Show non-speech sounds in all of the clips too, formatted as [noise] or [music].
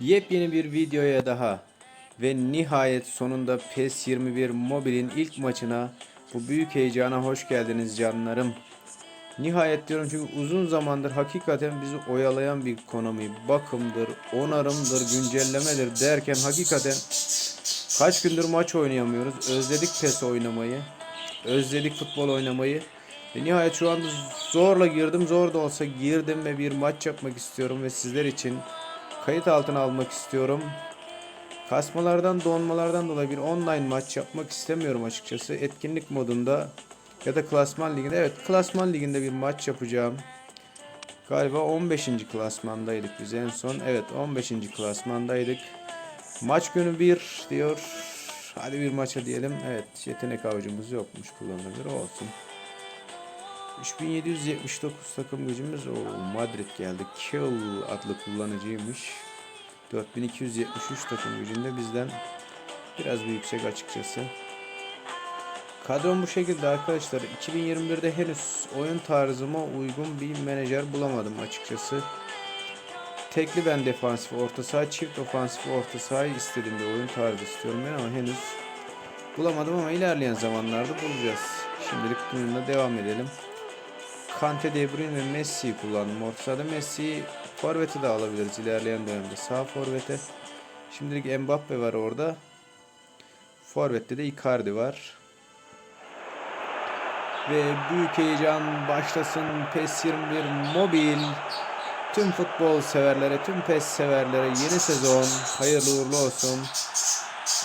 Yepyeni bir videoya daha ve nihayet sonunda PES 21 Mobile'in ilk maçına bu büyük heyecana hoş geldiniz canlarım. Nihayet diyorum çünkü uzun zamandır hakikaten bizi oyalayan bir konumu bakımdır, onarımdır, güncellemedir derken hakikaten kaç gündür maç oynayamıyoruz. Özledik PES oynamayı. Özledik futbol oynamayı. Ve nihayet şu anda zorla girdim. Zor da olsa girdim ve bir maç yapmak istiyorum ve sizler için kayıt altına almak istiyorum. Kasmalardan, donmalardan dolayı bir online maç yapmak istemiyorum açıkçası. Etkinlik modunda ya da klasman liginde. Evet, klasman liginde bir maç yapacağım. Galiba 15. klasmandaydık biz en son. Evet, 15. klasmandaydık. Maç günü 1 diyor. Hadi bir maça diyelim. Evet, yetenek avcımız yokmuş kullanılır olsun. 3779 takım gücümüz. O Madrid geldi. Kill adlı kullanıcıymış. 4273 takım gücünde bizden biraz bir yüksek açıkçası. Kadrom bu şekilde arkadaşlar. 2021'de henüz oyun tarzıma uygun bir menajer bulamadım açıkçası. Tekli ben defansif orta saha, çift ofansif orta saha istediğim bir oyun tarzı istiyorum ben ama henüz bulamadım ama ilerleyen zamanlarda bulacağız. Şimdilik bununla devam edelim. Kante, De Bruyne ve Messi'yi kullandım. Orta sahada Messi'yi forvete de alabiliriz ilerleyen dönemde. Sağ forvete. Şimdilik Mbappe var orada. Forvet'te de Icardi var. Ve büyük heyecan başlasın. PES 21 mobil. Tüm futbol severlere, tüm PES severlere yeni sezon hayırlı uğurlu olsun.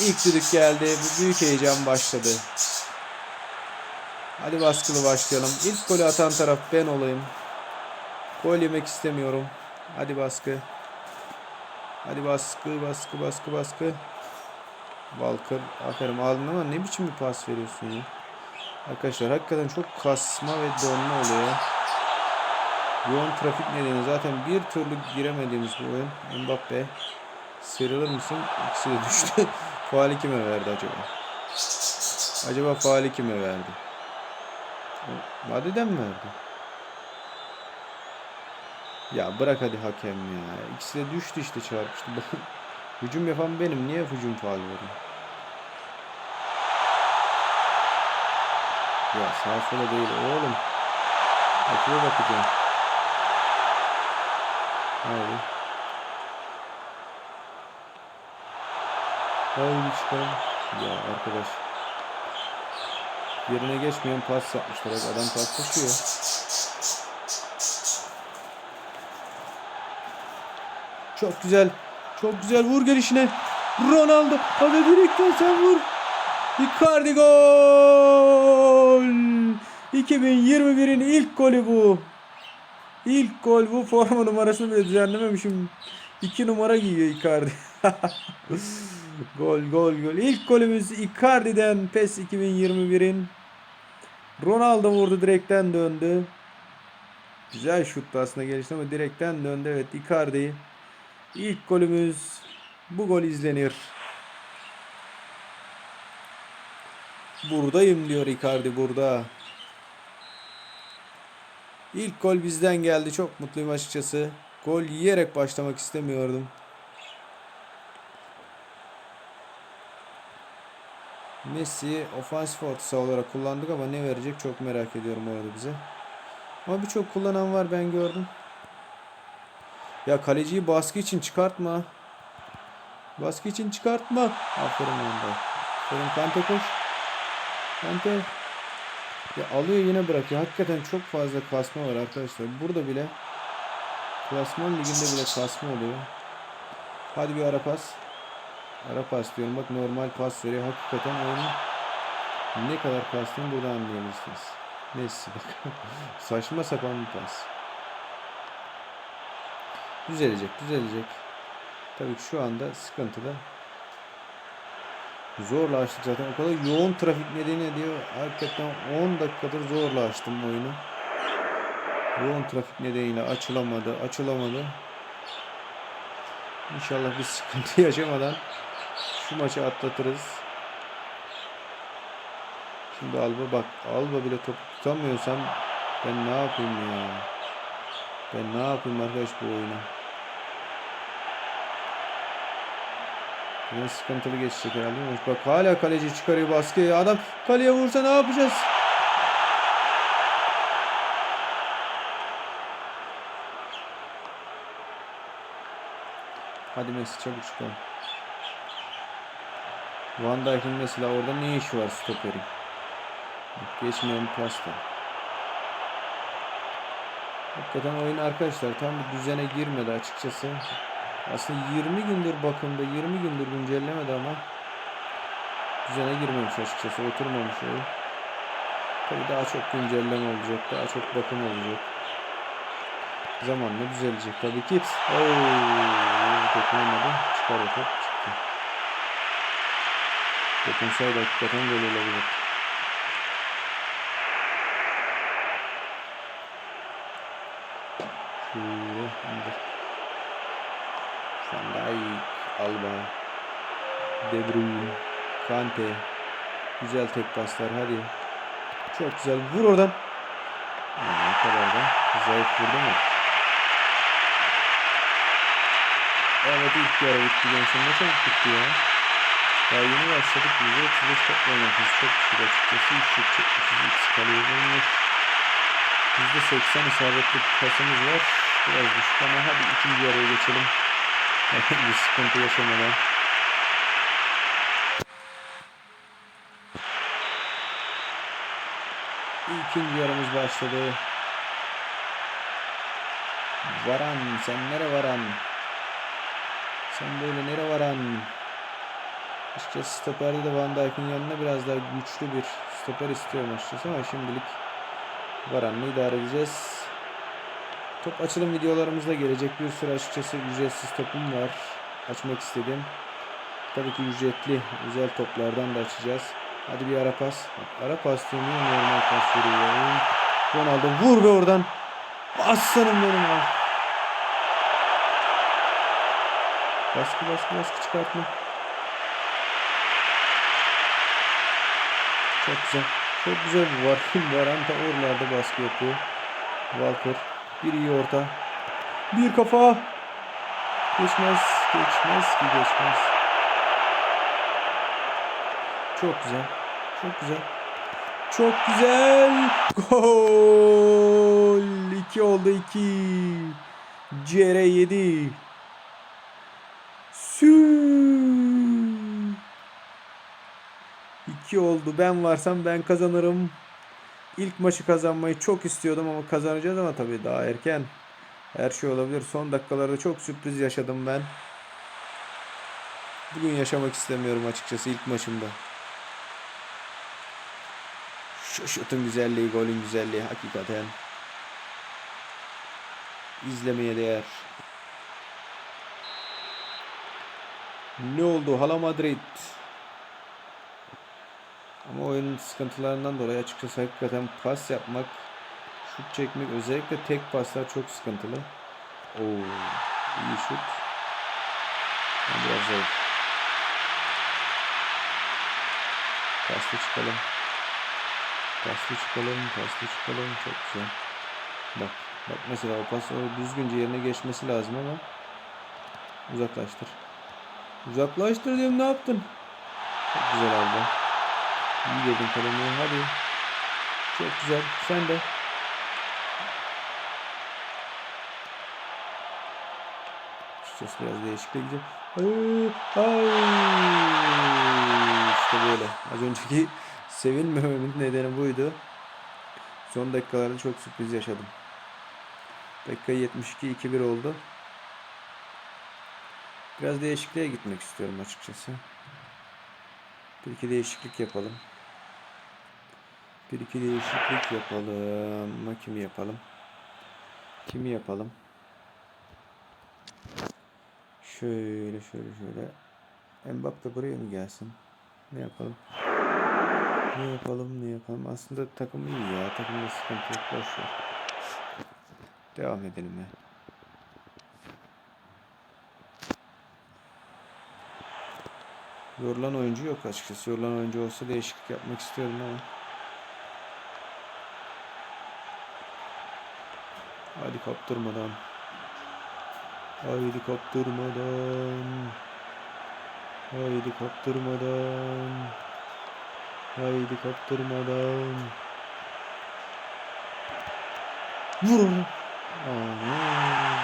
İlk düdük geldi. Büyük heyecan başladı. Hadi baskılı başlayalım. İlk golü atan taraf ben olayım. Gol yemek istemiyorum. Hadi baskı. Hadi baskı, baskı, baskı, baskı. Walker, aferin aldın ama ne biçim bir pas veriyorsun ya. Arkadaşlar hakikaten çok kasma ve donma oluyor. Yoğun trafik nedeni zaten bir türlü giremediğimiz bu oyun. Mbappe sıyrılır mısın? İkisi de düştü. [laughs] faali kime verdi acaba? Acaba faali kime verdi? Madrid'den mi verdi? Ya bırak hadi hakem ya. İkisi de düştü işte çarpıştı. [laughs] Hücum yapan benim. Niye hücum faal veriyor? Ya sağ sola değil oğlum. Akıya bakacağım. Haydi. Haydi çıkalım. Ya arkadaş. Yerine geçmeyen pas yapmışlar. Adam pas taşıyor. Çok güzel. Çok güzel vur gelişine. Ronaldo. Hadi direkten sen vur. Icardi gol. 2021'in ilk golü bu. İlk gol bu. Forma numarasını bile düzenlememişim. 2 numara giyiyor Icardi. [laughs] gol gol gol. İlk golümüz Icardi'den PES 2021'in. Ronaldo vurdu direkten döndü. Güzel şuttu aslında gelişti ama direkten döndü. Evet Icardi. İlk golümüz bu gol izlenir. Buradayım diyor Icardi burada. İlk gol bizden geldi. Çok mutluyum açıkçası. Gol yiyerek başlamak istemiyordum. Messi ofansif orta olarak kullandık ama ne verecek çok merak ediyorum orada bize. Ama birçok kullanan var ben gördüm. Ya kaleciyi baskı için çıkartma. Baskı için çıkartma. Aferin onda. Aferin Kante koş. Kante. Ya alıyor yine bırakıyor. Hakikaten çok fazla kasma var arkadaşlar. Burada bile klasman liginde bile kasma oluyor. Hadi bir ara pas. Ara pas diyorum. Bak normal pas veriyor. Hakikaten oyunu ne kadar kastığını burada anlayabilirsiniz. Messi bak. [laughs] Saçma sapan bir pas. Düzelecek, düzelecek. Tabii şu anda sıkıntıda. Zorla açtık zaten. O kadar yoğun trafik nedeni diyor. Hakikaten 10 dakikadır zorla açtım oyunu. Yoğun trafik nedeniyle açılamadı, açılamadı. İnşallah bir sıkıntı [laughs] yaşamadan şu maçı atlatırız. Şimdi Alba bak. Alba bile top tutamıyorsam ben ne yapayım ya? Ben ne yapayım arkadaş bu oyunu? Yine sıkıntılı geçecek herhalde. Bak hala kaleci çıkarıyor baskıyı. Adam kaleye vursa ne yapacağız? Hadi Messi çabuk çıkalım. Van Dijk'in mesela orada ne işi var stoperin? Geçmeyen pasta. Hakikaten oyun arkadaşlar tam bir düzene girmedi açıkçası. Aslında 20 gündür bakımda 20 gündür güncellemedi ama düzene girmemiş açıkçası oturmamış oyun. Tabii daha çok güncelleme olacak, daha çok bakım olacak. Zamanla düzelecek tabii ki. Oo, dokunamadı. Çıkar o Dokunsaydı hakikaten gol olabilir. Van Dijk, Alba, De Bruyne, Kante. Güzel tek paslar hadi. Çok güzel. Vur oradan. Ne kadar da zayıf vurdu mu? Evet ilk yarı bitti gençler. Ne çabuk bitti ya. Daha yeni başladık. Bize 35 top oynamışız. Çok düşük açıkçası. 3 şut çekmişiz. X kalıyor bulmuş. %80 isabetli pasımız var. Biraz düşük ama hadi ikinci yarıya geçelim. [laughs] bir sıkıntı yaşamadan. İkinci yarımız başladı. Varan sen nere varan? Sen böyle nere varan? Açıkçası stoperde de Van Dijk'in yanına biraz daha güçlü bir stoper istiyorum açıkçası ama şimdilik Varan'la idare edeceğiz. Top açılım videolarımızda gelecek bir sürü açıkçası ücretsiz topum var. Açmak istedim. Tabii ki ücretli özel toplardan da açacağız. Hadi bir ara pas. Ara pas diyor. Niye normal pas veriyor? Ronaldo vur be oradan. Aslanım benim ha. Baskı baskı baskı çıkartma. Çok güzel. Çok güzel var. [laughs] Varan da oralarda baskı yapıyor. Walker. Bir iyi orta. Bir kafa. Geçmez. Geçmez ki geçmez. Çok güzel. Çok güzel. Çok güzel. Gol. 2 oldu 2. CR 7. 2 oldu. Ben varsam ben kazanırım. İlk maçı kazanmayı çok istiyordum ama kazanacağız ama tabii daha erken. Her şey olabilir. Son dakikalarda çok sürpriz yaşadım ben. Bugün yaşamak istemiyorum açıkçası ilk maçımda. Şu şutun güzelliği, golün güzelliği hakikaten izlemeye değer. Ne oldu? Hala Madrid. Ama oyunun sıkıntılarından dolayı açıkçası hakikaten pas yapmak, şut çekmek özellikle tek paslar çok sıkıntılı. Oo, iyi şut. Biraz zayıf. Paslı çıkalım. Paslı çıkalım, paslı çıkalım. Çok güzel. Bak, bak mesela o pas o düzgünce yerine geçmesi lazım ama uzaklaştır. Uzaklaştır diyorum ne yaptın? Çok güzel aldı. İyi girdin kalemi hadi. Çok güzel. Sen de. Açıkçası biraz değişikliğe gideceğim. İşte böyle. Az önceki [laughs] sevinmememin nedeni buydu. Son dakikalarda çok sürpriz yaşadım. Dakika 72 2-1 oldu. Biraz değişikliğe gitmek istiyorum açıkçası. Bir iki değişiklik yapalım. Bir iki değişiklik yapalım. Ama kimi yapalım? Kimi yapalım? Şöyle şöyle şöyle. Mbappe buraya mı gelsin? Ne yapalım? Ne yapalım ne yapalım? Aslında takım iyi ya. Takımda sıkıntı yok. Boş ver. Devam edelim ya. Yorulan oyuncu yok açıkçası. Yorulan oyuncu olsa değişiklik yapmak istiyorum ama. Hadi kaptırmadan. Haydi kaptırmadan. Haydi kaptırmadan. Haydi kaptırmadan. Vur. Aman.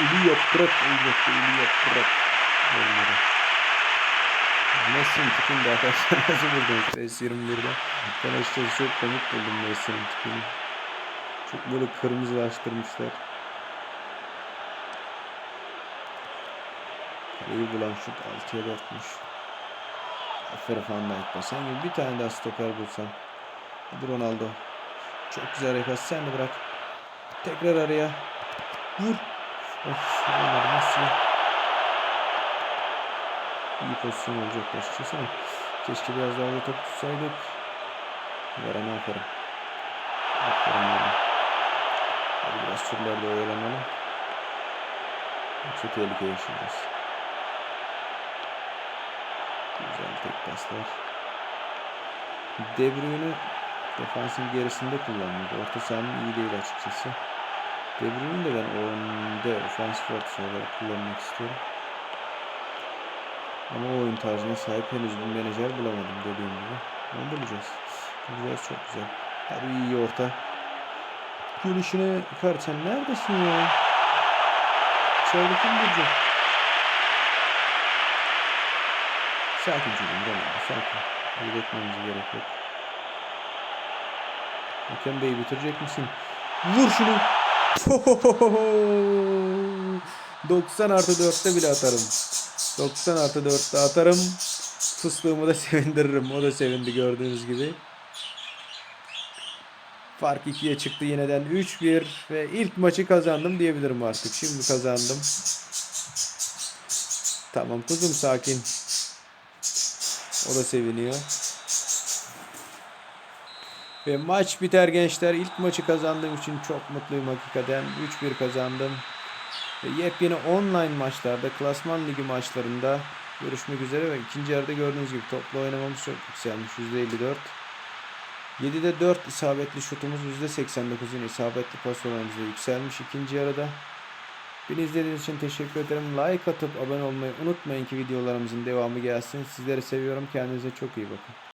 Ölü yaptırak olacaktı. Ölü yaptırak. Olmadı. Messi'nin tipini de arkadaşlar [laughs] nasıl buldunuz S21'de? Ben açıkçası çok komik buldum Messi'nin tipini. Çok böyle kırmızılaştırmışlar. Kaleyi bulan şut 6'ya 4'müş. Aferin Van Dijk be. Sen gibi bir tane daha stoper bulsan. Hadi Ronaldo. Çok güzel rekas. Sen de bırak. Tekrar araya. Vur. Of. Olmadı. Nasıl? İyi pozisyon olacak açıkçası ama keşke biraz daha da top tutsaydık. Veren aferin. Aferin Veren. Hadi biraz turlarda oyalanalım. Yoksa tehlike yaşayacağız. Güzel tek paslar. De Bruyne defansın gerisinde kullanıldı. Orta sahanın iyi değil açıkçası. De de ben önde ofansif orta olarak kullanmak istiyorum. Ama o oyun tarzına sahip henüz bir menajer bulamadım dediğim gibi. Onu bulacağız. Bulacağız çok güzel. Hadi iyi orta. Gelişine Icardi sen neredesin ya? İçeride kim duracak? Sakin çocuğum Ronaldo sakin. Öyle etmemize gerek yok. Hakem Bey bitirecek misin? Vur şunu. 90 artı 4'te bile atarım. 90 artı 4'te atarım. Fıstığımı da [laughs] sevindiririm. O da sevindi gördüğünüz gibi. Fark 2'ye çıktı yeniden 3-1 ve ilk maçı kazandım diyebilirim artık. Şimdi kazandım. Tamam kuzum sakin. O da seviniyor. Ve maç biter gençler. İlk maçı kazandığım için çok mutluyum hakikaten. 3-1 kazandım. Ve yepyeni online maçlarda, klasman ligi maçlarında görüşmek üzere ve ikinci yarıda gördüğünüz gibi toplu oynamamız çok yükselmiş. %54. 7'de 4 isabetli şutumuz %89'un isabetli pas oranımız yükselmiş ikinci yarıda. Beni izlediğiniz için teşekkür ederim. Like atıp abone olmayı unutmayın ki videolarımızın devamı gelsin. Sizleri seviyorum. Kendinize çok iyi bakın.